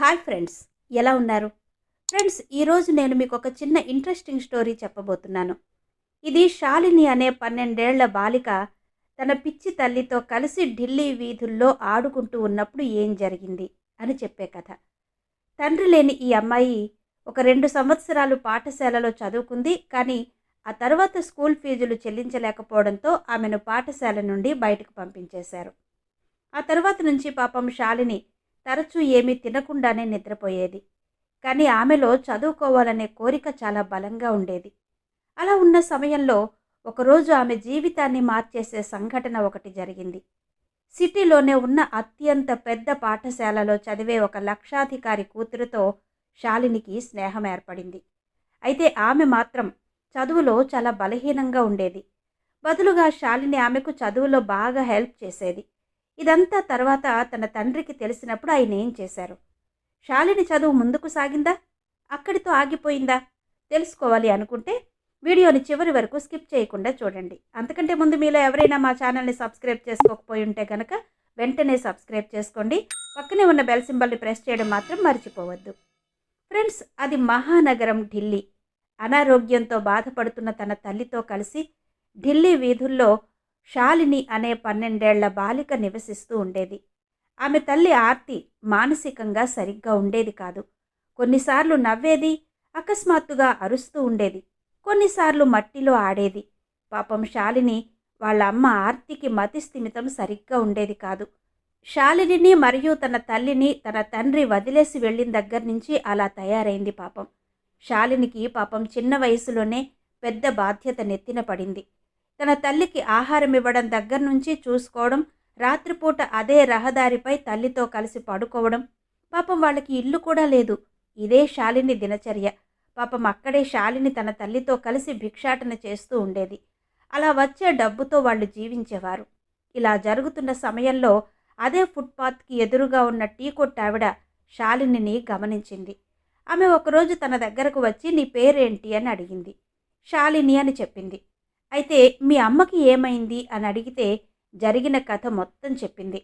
Hi friends ఎలా ఉన్నారు? Friends ఈరోజు నేను మీకు ఒక చిన్న ఇంట్రెస్టింగ్ స్టోరీ చెప్పబోతున్నాను. ఇది శాలిని అనే పన్నెండేళ్ళ బాలిక తన పిచ్చి తల్లితో కలిసి ఢిల్లీ వీధుల్లో ఆడుకుంటూ ఉన్నప్పుడు ఏం జరిగింది అని చెప్పే కథ. తండ్రి లేని ఈ అమ్మాయి ఒక రెండు సంవత్సరాలు పాఠశాలలో చదువుకుంది కానీ ఆ తర్వాత స్కూల్ ఫీజులు చెల్లించలేకపోవడంతో ఆమెను పాఠశాల నుండి బయటకు పంపించేశారు. ఆ తర్వాత నుంచి పాపం శాలిని తరచూ ఏమీ తినకుండానే నిద్రపోయేది. కానీ ఆమెలో చదువుకోవాలనే కోరిక చాలా బలంగా ఉండేది. అలా ఉన్న సమయంలో ఒకరోజు ఆమె జీవితాన్ని మార్చేసే సంఘటన ఒకటి జరిగింది. సిటీలోనే ఉన్న అత్యంత పెద్ద పాఠశాలలో చదివే ఒక లక్షాధికారి కూతురుతో శాలినికి స్నేహం ఏర్పడింది. అయితే ఆమె మాత్రం చదువులో చాలా బలహీనంగా ఉండేది. బదులుగా శాలిని ఆమెకు చదువులో బాగా హెల్ప్ చేసేది. ఇదంతా తర్వాత తన తండ్రికి తెలిసినప్పుడు ఆయన ఏం చేశారు? శాలిని చదువు ముందుకు సాగిందా? అక్కడితో ఆగిపోయిందా? తెలుసుకోవాలి అనుకుంటే వీడియోని చివరి వరకు స్కిప్ చేయకుండా చూడండి. అంతకంటే ముందు మీలో ఎవరైనా మా ఛానల్ని సబ్స్క్రైబ్ చేసుకోకపోయి ఉంటే కనుక వెంటనే సబ్స్క్రైబ్ చేసుకోండి. పక్కనే ఉన్న బెల్ సింబల్ని ప్రెస్ చేయడం మాత్రం మర్చిపోవద్దు. ఫ్రెండ్స్ అది మహానగరం ఢిల్లీ. అనారోగ్యంతో బాధపడుతున్న తన తల్లితో కలిసి ఢిల్లీ వీధుల్లో శాలిని అనే పన్నెండేళ్ళ బాలిక నివసిస్తూ ఉండేది. ఆమె తల్లి ఆర్తి మానసికంగా సరిగ్గా ఉండేది కాదు. కొన్నిసార్లు నవ్వేది అకస్మాత్తుగా అరుస్తూ ఉండేది. కొన్నిసార్లు మట్టిలో ఆడేది. పాపం శాలిని వాళ్ళ అమ్మ ఆర్తికి మతి స్థిమితం సరిగ్గా ఉండేది కాదు. శాలినిని మరియు తన తల్లిని తన తండ్రి వదిలేసి వెళ్ళిన దగ్గర నుంచి అలా తయారైంది పాపం. శాలినికి పాపం చిన్న వయసులోనే పెద్ద బాధ్యత నెత్తిన పడింది. తన తల్లికి ఆహారం ఇవ్వడం దగ్గర నుంచి చూసుకోవడం రాత్రిపూట అదే రహదారిపై తల్లితో కలిసి పడుకోవడం. పాపం వాళ్ళకి ఇల్లు కూడా లేదు. ఇదే శాలిని దినచర్య. పాపం అక్కడే శాలిని తన తల్లితో కలిసి భిక్షాటన చేస్తూ ఉండేది. అలా వచ్చే డబ్బుతో వాళ్ళు జీవించేవారు. ఇలా జరుగుతున్న సమయంలో అదే ఫుట్పాత్కి ఎదురుగా ఉన్న టీ కొట్టావిడ శాలినిని గమనించింది. ఆమె ఒకరోజు తన దగ్గరకు వచ్చి నీ పేరేంటి? అని అడిగింది. శాలిని అని చెప్పింది. అయితే మీ అమ్మకి ఏమైంది అని అడిగితే జరిగిన కథ మొత్తం చెప్పింది.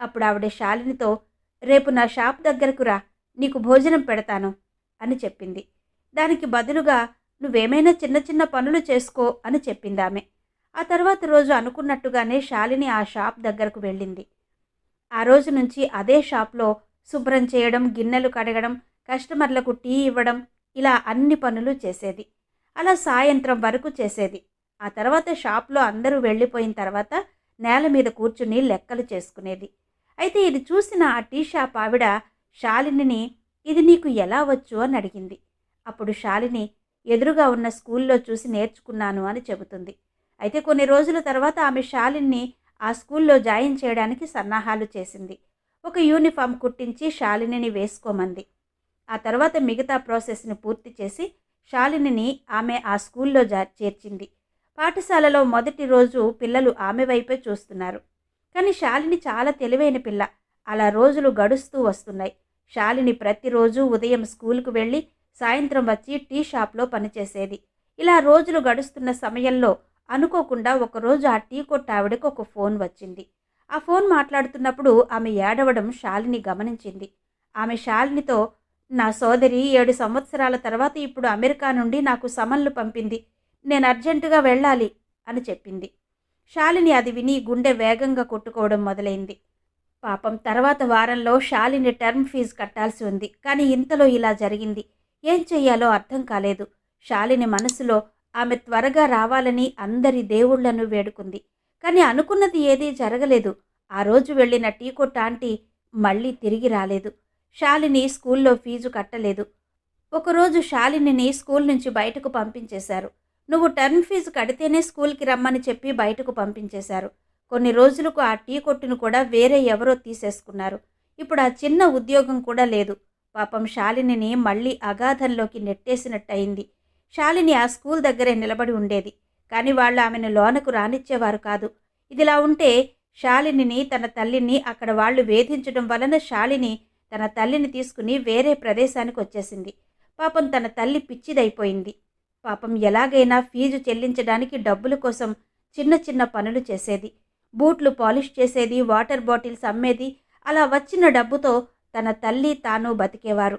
అప్పుడు ఆవిడ శాలినితో రేపు నా షాప్ దగ్గరకు రా నీకు భోజనం పెడతాను అని చెప్పింది. దానికి బదులుగా నువ్వేమైనా చిన్న చిన్న పనులు చేసుకో అని చెప్పింది ఆమె. ఆ తర్వాత రోజు అనుకున్నట్టుగానే శాలిని ఆ షాప్ దగ్గరకు వెళ్ళింది. ఆ రోజు నుంచి అదే షాప్లో శుభ్రం చేయడం గిన్నెలు కడగడం కస్టమర్లకు టీ ఇవ్వడం ఇలా అన్ని పనులు చేసేది. అలా సాయంత్రం వరకు చేసేది. ఆ తర్వాత షాప్లో అందరూ వెళ్ళిపోయిన తర్వాత నేల మీద కూర్చుని లెక్కలు చేసుకునేది. అయితే ఇది చూసిన ఆ టీ షాప్ ఆవిడ శాలినిని ఇది నీకు ఎలా వచ్చు? అని అడిగింది. అప్పుడు శాలిని ఎదురుగా ఉన్న స్కూల్లో చూసి నేర్చుకున్నాను అని చెబుతుంది. అయితే కొన్ని రోజుల తర్వాత ఆమె శాలిని ఆ స్కూల్లో జాయిన్ చేయడానికి సన్నాహాలు చేసింది. ఒక యూనిఫామ్ కుట్టించి శాలినిని వేసుకోమంది. ఆ తర్వాత మిగతా ప్రాసెస్ని పూర్తి చేసి శాలినిని ఆమె ఆ స్కూల్లో జా చేర్చింది. పాఠశాలలో మొదటి రోజు పిల్లలు ఆమె వైపే చూస్తున్నారు. కానీ శాలిని చాలా తెలివైన పిల్ల. అలా రోజులు గడుస్తూ వస్తున్నాయి. శాలిని ప్రతిరోజు ఉదయం స్కూల్కు వెళ్ళి సాయంత్రం వచ్చి టీ షాప్లో పనిచేసేది. ఇలా రోజులు గడుస్తున్న సమయంలో అనుకోకుండా ఒకరోజు ఆ టీ కొట్టావిడకు ఒక ఫోన్ వచ్చింది. ఆ ఫోన్ మాట్లాడుతున్నప్పుడు ఆమె ఏడవడం శాలిని గమనించింది. ఆమె శాలినితో నా సోదరి ఏడు సంవత్సరాల తర్వాత ఇప్పుడు అమెరికా నుండి నాకు సమన్లు పంపింది. నేను అర్జెంటుగా వెళ్ళాలి అని చెప్పింది. శాలిని అది విని గుండె వేగంగా కొట్టుకోవడం మొదలైంది. పాపం తర్వాత వారంలో శాలిని టర్మ్ ఫీజు కట్టాల్సి ఉంది. కానీ ఇంతలో ఇలా జరిగింది. ఏం చెయ్యాలో అర్థం కాలేదు. శాలిని మనసులో ఆమె త్వరగా రావాలని అందరి దేవుళ్ళను వేడుకుంది. కానీ అనుకున్నది ఏదీ జరగలేదు. ఆ రోజు వెళ్ళిన టీ కొట్ట ఆంటీ మళ్ళీ తిరిగి రాలేదు. శాలిని స్కూల్లో ఫీజు కట్టలేదు. ఒకరోజు శాలినిని స్కూల్ నుంచి బయటకు పంపించేశారు. నువ్వు టర్మ్ ఫీజు కడితేనే స్కూల్కి రమ్మని చెప్పి బయటకు పంపించేశారు. కొన్ని రోజులకు ఆ టీ కొట్టును కూడా వేరే ఎవరో తీసేసుకున్నారు. ఇప్పుడు ఆ చిన్న ఉద్యోగం కూడా లేదు. పాపం శాలినిని మళ్ళీ అగాధంలోకి నెట్టేసినట్టయింది. శాలిని ఆ స్కూల్ దగ్గరే నిలబడి ఉండేది. కానీ వాళ్ళు ఆమెను లోనకు రానిచ్చేవారు కాదు. ఇదిలా ఉంటే శాలినిని తన తల్లిని అక్కడ వాళ్ళు వేధించడం వలన శాలిని తన తల్లిని తీసుకుని వేరే ప్రదేశానికి వచ్చేసింది పాపం తన తల్లి పిచ్చిదైపోయింది. పాపం ఎలాగైనా ఫీజు చెల్లించడానికి డబ్బుల కోసం చిన్న చిన్న పనులు చేసేది. బూట్లు పాలిష్ చేసేది వాటర్ బాటిల్స్ అమ్మేది అలా వచ్చిన డబ్బుతో తన తల్లి తాను బతికేవారు.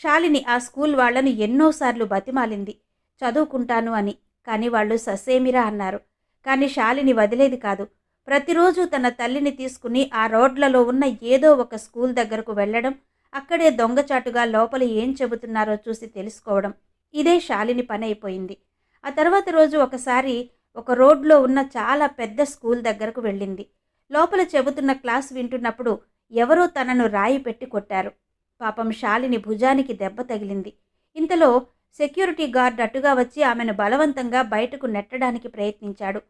శాలిని ఆ స్కూల్ వాళ్ళను ఎన్నోసార్లు బతిమాలింది. చదువుకుంటాను అని. కానీ వాళ్ళు ససేమిరా అన్నారు. కానీ శాలిని వదిలేది కాదు. ప్రతిరోజు తన తల్లిని తీసుకుని ఆ రోడ్లలో ఉన్న ఏదో ఒక స్కూల్ దగ్గరకు వెళ్ళడం అక్కడే దొంగచాటుగా లోపల ఏం చెబుతున్నారో చూసి తెలుసుకోవడం. ఇదే శాలిని పని అయిపోయింది. ఆ తర్వాత రోజు ఒకసారి ఒక రోడ్లో ఉన్న చాలా పెద్ద స్కూల్ దగ్గరకు వెళ్ళింది. లోపల చెబుతున్న క్లాస్ వింటున్నప్పుడు ఎవరో తనను రాయి పెట్టి కొట్టారు. పాపం శాలిని భుజానికి దెబ్బ తగిలింది. ఇంతలో సెక్యూరిటీ గార్డ్ అటుగా వచ్చి ఆమెను బలవంతంగా బయటకు నెట్టడానికి ప్రయత్నించాడు.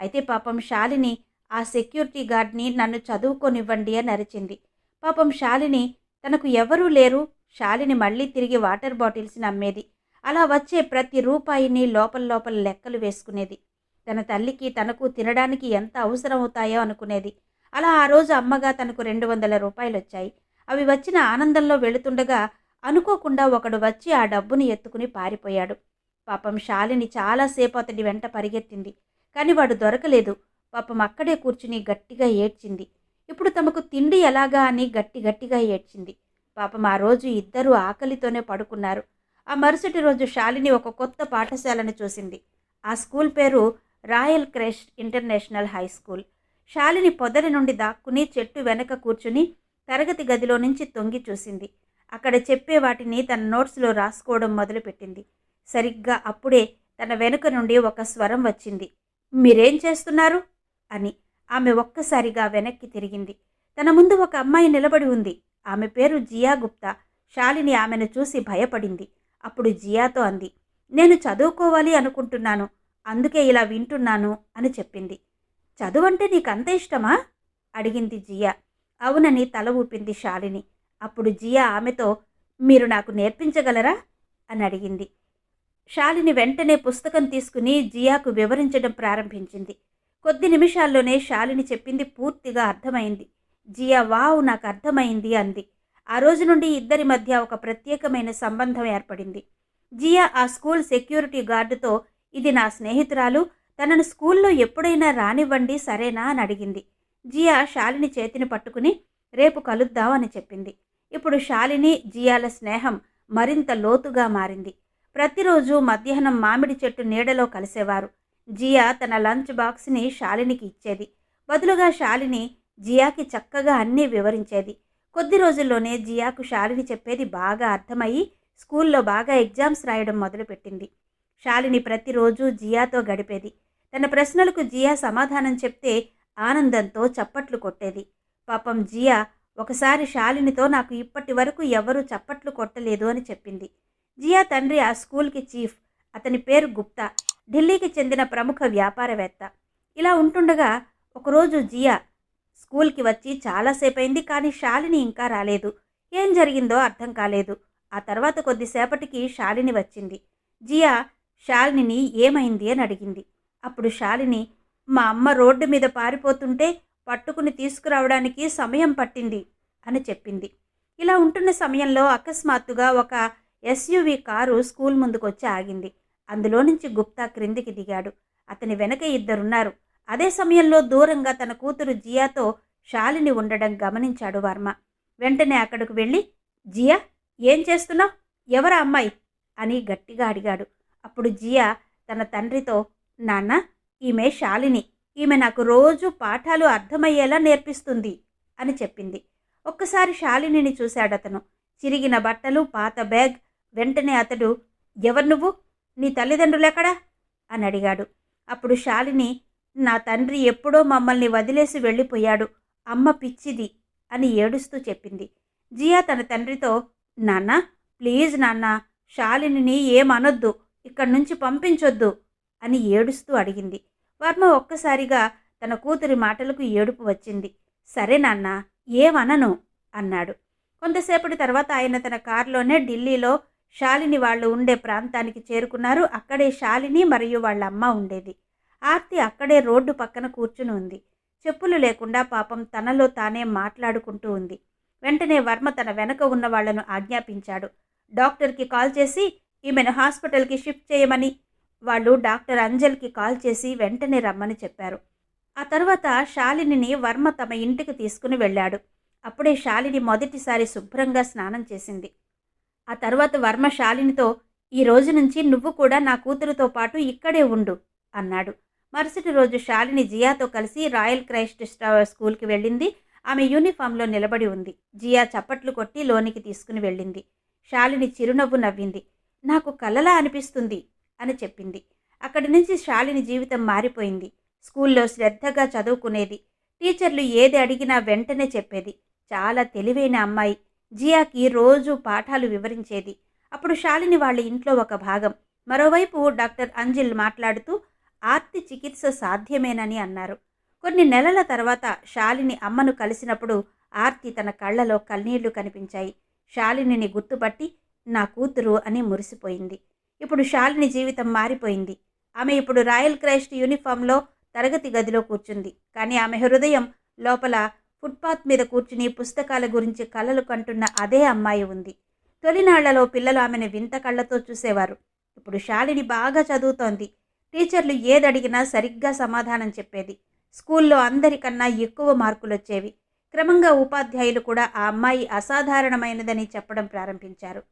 అయితే పాపం శాలిని ఆ సెక్యూరిటీ గార్డ్ని నన్ను చదువుకోనివ్వండి అని అరిచింది. పాపం శాలిని తనకు ఎవరూ లేరు శాలిని మళ్ళీ తిరిగి వాటర్ బాటిల్స్ని అమ్మేది. అలా వచ్చే ప్రతి రూపాయిని లోపల లోపల లెక్కలు వేసుకునేది. తన తల్లికి తనకు తినడానికి ఎంత అవసరం అవుతాయో అనుకునేది. అలా ఆ రోజు అమ్మగా తనకు రెండు వందల రూపాయలు వచ్చాయి అవి వచ్చిన ఆనందంలో వెళుతుండగా అనుకోకుండా ఒకడు వచ్చి ఆ డబ్బుని ఎత్తుకుని పారిపోయాడు. పాపం శాలిని చాలాసేపు అతడి వెంట పరిగెత్తింది. కానీ వాడు దొరకలేదు. పాపం అక్కడే కూర్చుని గట్టిగా ఏడ్చింది. ఇప్పుడు తమకు తిండి ఎలాగా అని గట్టి గట్టిగా ఏడ్చింది. పాపం ఆ రోజు ఇద్దరూ ఆకలితోనే పడుకున్నారు. ఆ మరుసటి రోజు శాలిని ఒక కొత్త పాఠశాలను చూసింది. ఆ స్కూల్ పేరు royal crest international high school. Shalini పొదరి నుండి దాక్కుని చెట్టు వెనక కూర్చుని తరగతి గదిలో నుంచి తొంగి చూసింది. అక్కడ చెప్పే వాటిని తన నోట్స్లో రాసుకోవడం మొదలుపెట్టింది. సరిగ్గా అప్పుడే తన వెనుక నుండి ఒక స్వరం వచ్చింది. మీరేం చేస్తున్నారు? అని. ఆమె ఒక్కసారిగా వెనక్కి తిరిగింది. తన ముందు ఒక అమ్మాయి నిలబడి ఉంది. ఆమె పేరు జియా గుప్తా. శాలిని ఆమెను చూసి భయపడింది. అప్పుడు జియాతో అంది నేను చదువుకోవాలి అనుకుంటున్నాను అందుకే ఇలా వింటున్నాను అని చెప్పింది. చదువంటే నీకు అంత ఇష్టమా? అడిగింది జియా. అవునని తల ఊపింది శాలిని. అప్పుడు జియా ఆమెతో మీరు నాకు నేర్పించగలరా? అని అడిగింది. శాలిని వెంటనే పుస్తకం తీసుకుని జియాకు వివరించడం ప్రారంభించింది. కొద్ది నిమిషాల్లోనే శాలిని చెప్పింది పూర్తిగా అర్థమైంది. జియా వావ్ నాకు అర్థమైంది అంది. ఆ రోజు నుండి ఇద్దరి మధ్య ఒక ప్రత్యేకమైన సంబంధం ఏర్పడింది. జియా ఆ స్కూల్ సెక్యూరిటీ గార్డుతో ఇది నా స్నేహితురాలు తనను స్కూల్లో ఎప్పుడైనా రానివ్వండి సరేనా అని అడిగింది. జియా శాలిని చేతిని పట్టుకుని రేపు కలుద్దాం అని చెప్పింది. ఇప్పుడు శాలిని జియాల స్నేహం మరింత లోతుగా మారింది. ప్రతిరోజు మధ్యాహ్నం మామిడి చెట్టు నీడలో కలిసేవారు. జియా తన లంచ్ బాక్స్ని శాలినికి ఇచ్చేది. బదులుగా శాలిని జియాకి చక్కగా అన్నీ వివరించేది. కొద్ది రోజుల్లోనే జియాకు శాలిని చెప్పేది బాగా అర్థమయ్యి స్కూల్లో బాగా ఎగ్జామ్స్ రాయడం మొదలుపెట్టింది. శాలిని ప్రతిరోజు జియాతో గడిపేది. తన ప్రశ్నలకు జియా సమాధానం చెప్తే ఆనందంతో చప్పట్లు కొట్టేది. పాపం జియా ఒకసారి శాలినితో నాకు ఇప్పటి వరకు ఎవరూ చప్పట్లు కొట్టలేదు అని చెప్పింది. జియా తండ్రి ఆ స్కూల్కి చీఫ్ అతని పేరు గుప్తా ఢిల్లీకి చెందిన ప్రముఖ వ్యాపారవేత్త. ఇలా ఉంటుండగా ఒకరోజు జియా స్కూల్కి వచ్చి చాలాసేపు అయింది కానీ శాలిని ఇంకా రాలేదు. ఏం జరిగిందో అర్థం కాలేదు. ఆ తర్వాత కొద్దిసేపటికి శాలిని వచ్చింది. జియా శాలినిని ఏమైంది? అని అడిగింది. అప్పుడు శాలిని మా అమ్మ రోడ్డు మీద పారిపోతుంటే పట్టుకుని తీసుకురావడానికి సమయం పట్టింది అని చెప్పింది. ఇలా ఉంటున్న సమయంలో అకస్మాత్తుగా ఒక ఎస్యూవి కారు స్కూల్ ముందుకొచ్చి ఆగింది. అందులో నుంచి గుప్తా క్రిందికి దిగాడు. అతని వెనక ఇద్దరున్నారు. అదే సమయంలో దూరంగా తన కూతురు జియాతో శాలిని ఉండడం గమనించాడు వర్మ. వెంటనే అక్కడికి వెళ్ళి జియా ఏం చేస్తున్నావు? ఎవరా అమ్మాయి? అని గట్టిగా అడిగాడు. అప్పుడు జియా తన తండ్రితో నాన్న ఈమె శాలిని. ఈమె నాకు రోజు పాఠాలు అర్థమయ్యేలా నేర్పిస్తుంది అని చెప్పింది. ఒక్కసారి శాలినిని చూశాడు అతను. చిరిగిన బట్టలు పాత బ్యాగ్. వెంటనే అతడు ఎవరు నువ్వు? నీ తల్లిదండ్రులు ఎక్కడా? అని అడిగాడు. అప్పుడు శాలిని నా తండ్రి ఎప్పుడో మమ్మల్ని వదిలేసి వెళ్ళిపోయాడు. అమ్మ పిచ్చిది అని ఏడుస్తూ చెప్పింది. జియా తన తండ్రితో నాన్న ప్లీజ్ నాన్న శాలినిని ఏమనొద్దు ఇక్కడి నుంచి పంపించొద్దు అని ఏడుస్తూ అడిగింది. వర్మ ఒక్కసారిగా తన కూతురి మాటలకు ఏడుపు వచ్చింది. సరే నాన్న ఏమనను అన్నాడు. కొంతసేపటి తర్వాత ఆయన తన కారులోనే ఢిల్లీలో శాలిని వాళ్ళు ఉండే ప్రాంతానికి చేరుకున్నారు. అక్కడే శాలిని మరియు వాళ్ళ అమ్మ ఉండేది. ఆర్తి అక్కడే రోడ్డు పక్కన కూర్చుని ఉంది. చెప్పులు లేకుండా పాపం తనలో తానే మాట్లాడుకుంటూ ఉంది. వెంటనే వర్మ తన వెనక ఉన్న వాళ్ళను ఆజ్ఞాపించాడు. డాక్టర్కి కాల్ చేసి ఈమెను హాస్పిటల్కి షిఫ్ట్ చేయమని. వాళ్ళు డాక్టర్ అంజల్కి కాల్ చేసి వెంటనే రమ్మని చెప్పారు. ఆ తర్వాత శాలినిని వర్మ తమ ఇంటికి తీసుకుని వెళ్ళాడు. అప్పుడే శాలిని మొదటిసారి శుభ్రంగా స్నానం చేసింది. ఆ తర్వాత వర్మ శాలినితో ఈ రోజు నుంచి నువ్వు కూడా నా కూతురుతో పాటు ఇక్కడే ఉండు అన్నాడు. మరుసటి రోజు శాలిని జియాతో కలిసి రాయల్ క్రైస్ట్ స్కూల్కి వెళ్ళింది. ఆమె యూనిఫామ్లో నిలబడి ఉంది. జియా చప్పట్లు కొట్టి లోనికి తీసుకుని వెళ్ళింది. శాలిని చిరునవ్వు నవ్వింది. నాకు కలలా అనిపిస్తుంది అని చెప్పింది. అక్కడి నుంచి శాలిని జీవితం మారిపోయింది. స్కూల్లో శ్రద్ధగా చదువుకునేది. టీచర్లు ఏది అడిగినా వెంటనే చెప్పేది. చాలా తెలివైన అమ్మాయి. జియాకి రోజు పాఠాలు వివరించేది. అప్పుడు శాలిని వాళ్ళ ఇంట్లో ఒక భాగం. మరోవైపు డాక్టర్ అంజిల్ మాట్లాడుతూ ఆర్తి చికిత్స సాధ్యమేనని అన్నారు. కొన్ని నెలల తర్వాత శాలిని అమ్మను కలిసినప్పుడు ఆర్తి తన కళ్ళలో కన్నీళ్ళు కనిపించాయి. శాలినిని గుర్తుపట్టి నా కూతురు అని మురిసిపోయింది. ఇప్పుడు శాలిని జీవితం మారిపోయింది. ఆమె ఇప్పుడు రాయల్ క్రైస్ట్ యూనిఫామ్లో తరగతి గదిలో కూర్చుంది. కానీ ఆమె హృదయం లోపల ఫుట్పాత్ మీద కూర్చుని పుస్తకాల గురించి కలలు కంటున్న అదే అమ్మాయి ఉంది. తొలినాళ్ళలో పిల్లలు ఆమెను వింత కళ్ళతో చూసేవారు. ఇప్పుడు శాలిని బాగా చదువుతోంది. టీచర్లు ఏదడిగినా సరిగ్గా సమాధానం చెప్పేది. స్కూల్లో అందరికన్నా ఎక్కువ మార్కులు వచ్చేవి క్రమంగా ఉపాధ్యాయులు కూడా ఆ అమ్మాయి అసాధారణమైనదని చెప్పడం ప్రారంభించారు.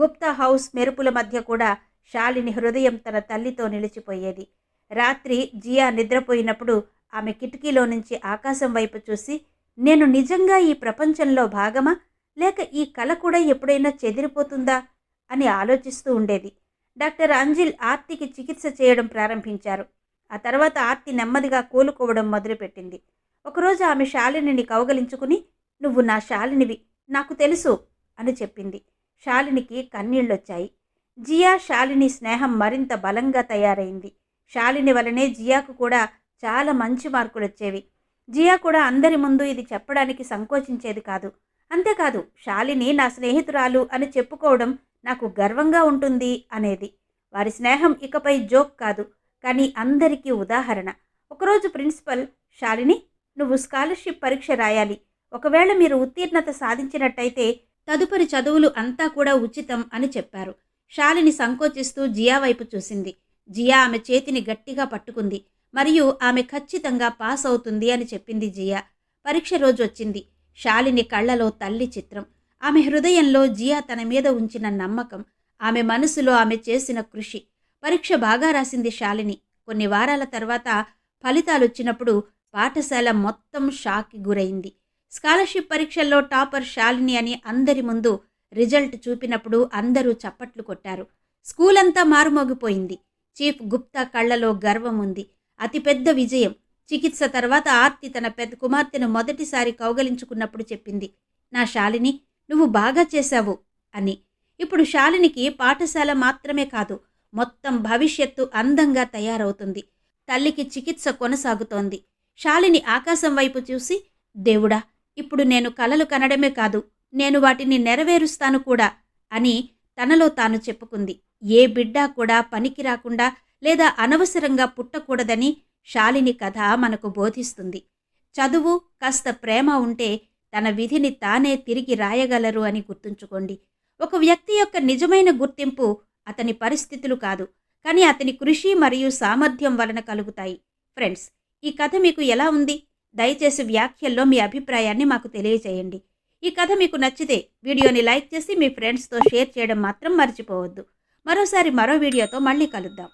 గుప్తా హౌస్ మెరుపుల మధ్య కూడా శాలిని హృదయం తన తల్లితో నిలిచిపోయేది. రాత్రి జియా నిద్రపోయినప్పుడు ఆమె కిటికీలో నుంచి ఆకాశం వైపు చూసి నేను నిజంగా ఈ ప్రపంచంలో భాగమా? లేక ఈ కళ కూడా ఎప్పుడైనా చెదిరిపోతుందా? అని ఆలోచిస్తూ ఉండేది. డాక్టర్ అంజిల్ ఆర్తికి చికిత్స చేయడం ప్రారంభించారు. ఆ తర్వాత ఆర్తి నెమ్మదిగా కోలుకోవడం మొదలుపెట్టింది. ఒకరోజు ఆమె శాలినిని కౌగలించుకుని నువ్వు నా శాలినివి నాకు తెలుసు అని చెప్పింది. శాలినికి కన్నీళ్ళొచ్చాయి. జియా శాలిని స్నేహం మరింత బలంగా తయారైంది. శాలిని వలనే జియాకు కూడా చాలా మంచి మార్కులు వచ్చేవి జియా కూడా అందరి ముందు ఇది చెప్పడానికి సంకోచించేది కాదు. అంతేకాదు శాలిని నా స్నేహితురాలు అని చెప్పుకోవడం నాకు గర్వంగా ఉంటుంది అనేది. వారి స్నేహం ఇకపై జోక్ కాదు కానీ అందరికీ ఉదాహరణ. ఒకరోజు ప్రిన్సిపల్ శాలిని నువ్వు స్కాలర్షిప్ పరీక్ష రాయాలి. ఒకవేళ మీరు ఉత్తీర్ణత సాధించినట్టయితే తదుపరి చదువులు అంతా కూడా ఉచితం అని చెప్పారు. శాలిని సంకోచిస్తూ జియా వైపు చూసింది. జియా ఆమె చేతిని గట్టిగా పట్టుకుంది. మరియు ఆమె ఖచ్చితంగా పాస్ అవుతుంది అని చెప్పింది జియా. పరీక్ష రోజు వచ్చింది శాలిని కళ్ళలో తల్లి చిత్రం. ఆమె హృదయంలో జియా తన మీద ఉంచిన నమ్మకం ఆమె మనసులో ఆమె చేసిన కృషి. పరీక్ష బాగా రాసింది శాలిని. కొన్ని వారాల తర్వాత ఫలితాలు వచ్చినప్పుడు పాఠశాల మొత్తం షాక్కి గురైంది. స్కాలర్షిప్ పరీక్షల్లో టాపర్ శాలిని అని అందరి ముందు రిజల్ట్ చూపినప్పుడు అందరూ చప్పట్లు కొట్టారు. స్కూల్ అంతా మారుమోగిపోయింది. చీఫ్ గుప్తా కళ్ళలో గర్వం ఉంది. అతిపెద్ద విజయం. చికిత్స తర్వాత ఆర్తి తన పెద్ద కుమార్తెను మొదటిసారి కౌగలించుకున్నప్పుడు చెప్పింది నా శాలిని నువ్వు బాగా చేశావు అని. ఇప్పుడు శాలినికి పాఠశాల మాత్రమే కాదు మొత్తం భవిష్యత్తు అందంగా తయారవుతుంది. తల్లికి చికిత్స కొనసాగుతోంది. శాలిని ఆకాశం వైపు చూసి దేవుడా ఇప్పుడు నేను కలలు కనడమే కాదు నేను వాటిని నెరవేరుస్తాను కూడా అని తనలో తాను చెప్పుకుంది. ఏ బిడ్డ కూడా పనికి రాకుండా లేదా అనవసరంగా పుట్టకూడదని శాలిని కథ మనకు బోధిస్తుంది. చదువు కాస్త ప్రేమ ఉంటే తన విధిని తానే తిరిగి రాయగలరు అని గుర్తుంచుకోండి. ఒక వ్యక్తి యొక్క నిజమైన గుర్తింపు అతని పరిస్థితులు కాదు కానీ అతని కృషి మరియు సామర్థ్యం వలన కలుగుతాయి. ఫ్రెండ్స్ ఈ కథ మీకు ఎలా ఉంది? దయచేసి వ్యాఖ్యల్లో మీ అభిప్రాయాన్ని మాకు తెలియజేయండి. ఈ కథ మీకు నచ్చితే వీడియోని లైక్ చేసి మీ ఫ్రెండ్స్తో షేర్ చేయడం మాత్రం మర్చిపోవద్దు. మరోసారి మరో వీడియోతో మళ్ళీ కలుద్దాం.